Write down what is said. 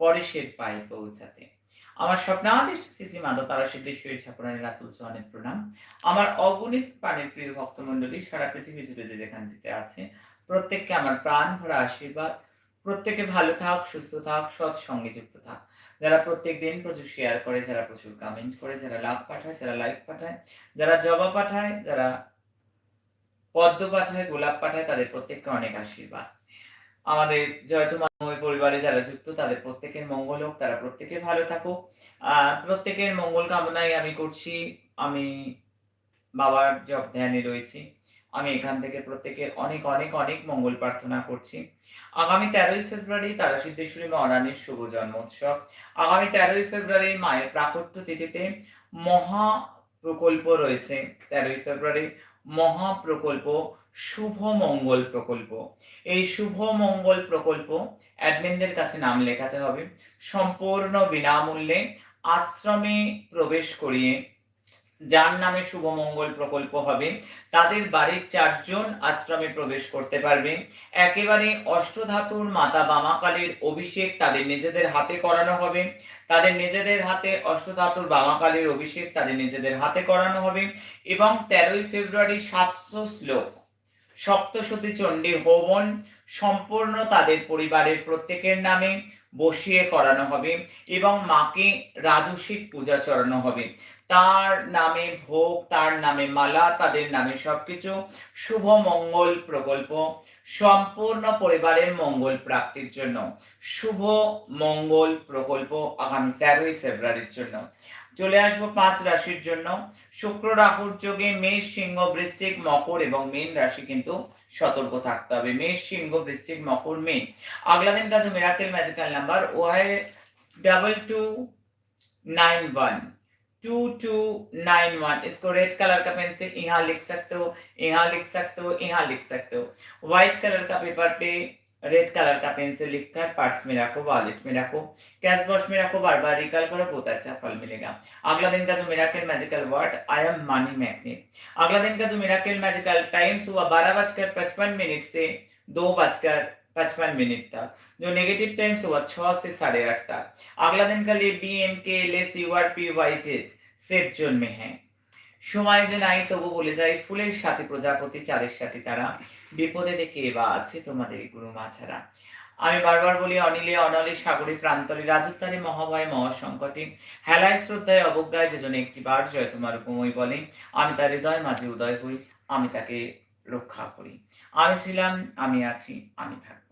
পরেশের পায়ে পৌঁছাতে। আমার স্বপ্নাদিষ্ট শ্রী মাতা তারা সিদ্ধেশ্বরী ঠাকুরানী রাতুল চৌহানের প্রণাম। আমার অগণিত প্রাণের প্রিয় ভক্তমণ্ডলী, সারা পৃথিবী জুড়ে যে যেখান থেকে আছে, প্রত্যেককে আমার প্রাণ ভরা আশীর্বাদ। প্রত্যেকে ভালো থাক, সুস্থ থাক সৎসঙ্গে যুক্ত থাক। যারা প্রত্যেক দিন প্রচুর শেয়ার করে, যারা প্রচুর কমেন্ট করে, যারা লাভ পাঠায়, যারা লাইক পাঠায়, যারা জবা পাঠায়, যারা পদ্ম পাঠায়, গোলাপ পাঠায়, তাদের প্রত্যেককে অনেক আশীর্বাদ। আমাদের যেহেতু জয়তুমাময় পরিবারে যারা যুক্ত, তাদের প্রত্যেকের মঙ্গল হোক, তারা প্রত্যেকে ভালো থাকুক। প্রত্যেকের মঙ্গল কামনাই আমি করছি। আমি বাবার জব ধ্যানে রয়েছি। আমি এখান থেকে প্রত্যেকের অনেক অনেক অনেক মঙ্গল প্রার্থনা করছি। আগামী তেরোই ফেব্রুয়ারি তারা সিদ্ধেশ্বরী মা অরানীর শুভ জন্মোৎসব। আগামী তেরোই ফেব্রুয়ারি মায়ের প্রাকট্য তিথিতে মহা প্রকল্প রয়েছে তেরোই ফেব্রুয়ারি। মহা প্রকল্প শুভ মঙ্গল প্রকল্প। এই শুভ মঙ্গল প্রকল্প অ্যাডমিনদের কাছে নাম লেখাতে হবে। সম্পূর্ণ বিনামূল্যে আশ্রমে প্রবেশ করিয়ে যার নামে শুভ মঙ্গল প্রকল্প হবে, তাদের বাড়ির চারজন আশ্রমে প্রবেশ করতে পারবে। একেবারে অষ্টধাতুর মাতা বামাকালীর অভিষেক তাদের নিজেদের হাতে করানো হবে। তাদের নিজেদের হাতে অষ্টধাতুর বামাকালীর অভিষেক তাদের নিজেদের হাতে করানো হবে এবং তেরোই ফেব্রুয়ারি সাতশো শ্লোক সপ্তশতী চণ্ডী হোমন সম্পূর্ণ তাদের পরিবারের প্রত্যেকের নামে বসিয়ে করানো হবে এবং মাকে রাজস্বিক পূজা চড়ানো হবে। তার নামে ভোগ, তার নামে মালা, তাদের নামে সবকিছু শুভ মঙ্গল প্রকল্প সম্পূর্ণ পরিবারের মঙ্গল প্রাপ্তির জন্য। শুভ মঙ্গল প্রকল্প আগামী তেরোই ফেব্রুয়ারির জন্য। চলে আসবো পাঁচ রাশির জন্য শুক্র রাহুর যোগে মেষ সিংহ বৃশ্চিক মকর এবং মীন রাশি কিন্তু সতর্ক থাকতে হবে মেষ সিংহ বৃশ্চিক মকর মীন अगला दिन का जो मिराकल मैजिकल नंबर वो है double two nine one two two nine one इसको रेड कलर का पेन से यहाँ लिख सकते हो यहाँ लिख सकते हो यहाँ लिख सकते हो व्हाइट कलर का पेपर पे रेड कलर का से लिखकर पार्ट्स में रखो वॉलेट में रखो। कैश बॉक्स में रखो बार बार रिकॉल करो, बहुत अच्छा फल मिलेगा। अगला दिन का जो miracle magical word I am money magnet अगला दिन का जो मिराकल मैजिकल टाइम सुबह बारह बजकर पचपन मिनट से दो बजकर पचपन मिनट तक। जो नेगेटिव टाइम सुबह छह से साढ़े आठ तक। अगला दिन का लिए B M K R P waited safe zone में है। সময় যে নাই, তবু বলে যাই, ফুলের সাথে প্রজাপতি চারের সাথে তারা। বিপদে দেখে বা আছে তোমাদের গুরু মা ছাড়া আমি বারবার বলি, অনিলে, অনলে, সাগরে প্রান্তরে রাজত্বারে মহাভয়, মহাসংকটে। হেলায়, শ্রদ্ধায়, অবজ্ঞায় যেজন একটি বার জয় তোমার উপময় বলে। আমি তার হৃদয়, মাঝে উদয় হই, আমি তাকে রক্ষা করি। আমি ছিলাম, আমি আছি, আমি থাকি